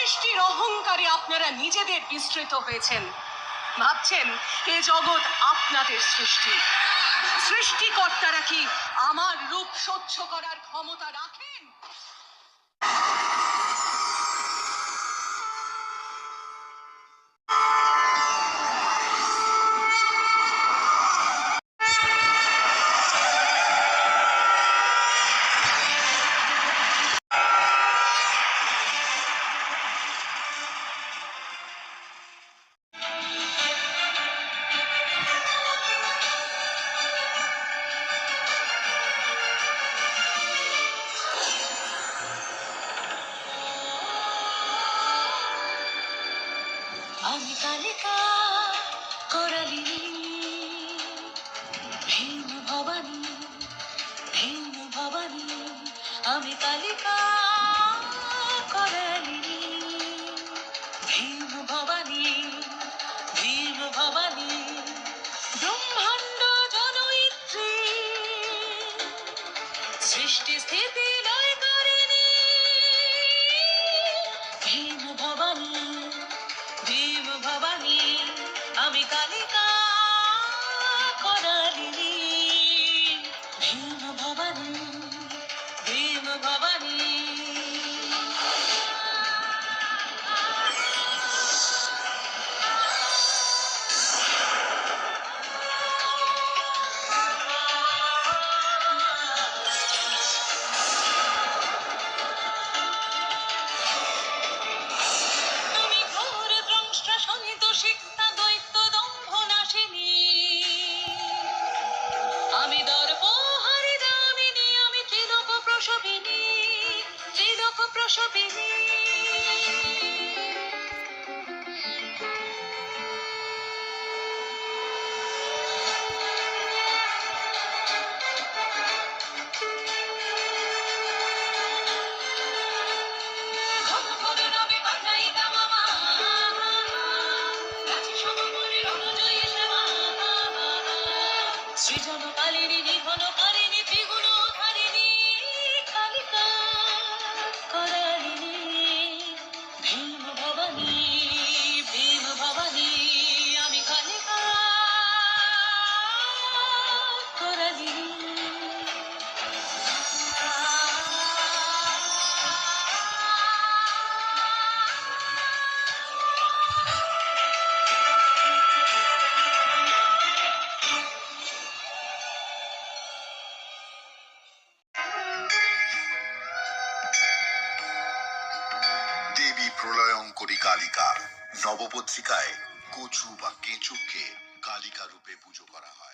সৃষ্টির অহংকারে আপনারা নিজেদের বিস্তৃত হয়েছেন। ভাবছেন, এ জগৎ আপনাদের সৃষ্টি। সৃষ্টিকর্তারা কি আমার রূপ স্বচ্ছ করার ক্ষমতা রাখেন? আমি কালিকা করালিনী ভীম ভবানী ভীম ভবানী আমি কালিকা করালিনী ভীম ভবানী ভীম ভবানী ব্রহ্মাণ্ড জনয়িত্রী সৃষ্টি স্থিতি শ্যামা সৃজন কালিনী নিধন কারিণী প্রলয়ঙ্করী কালিকা। নবপত্রিকায় কচু বা কেঁচুকে কালিকা রূপে পুজো করা হয়।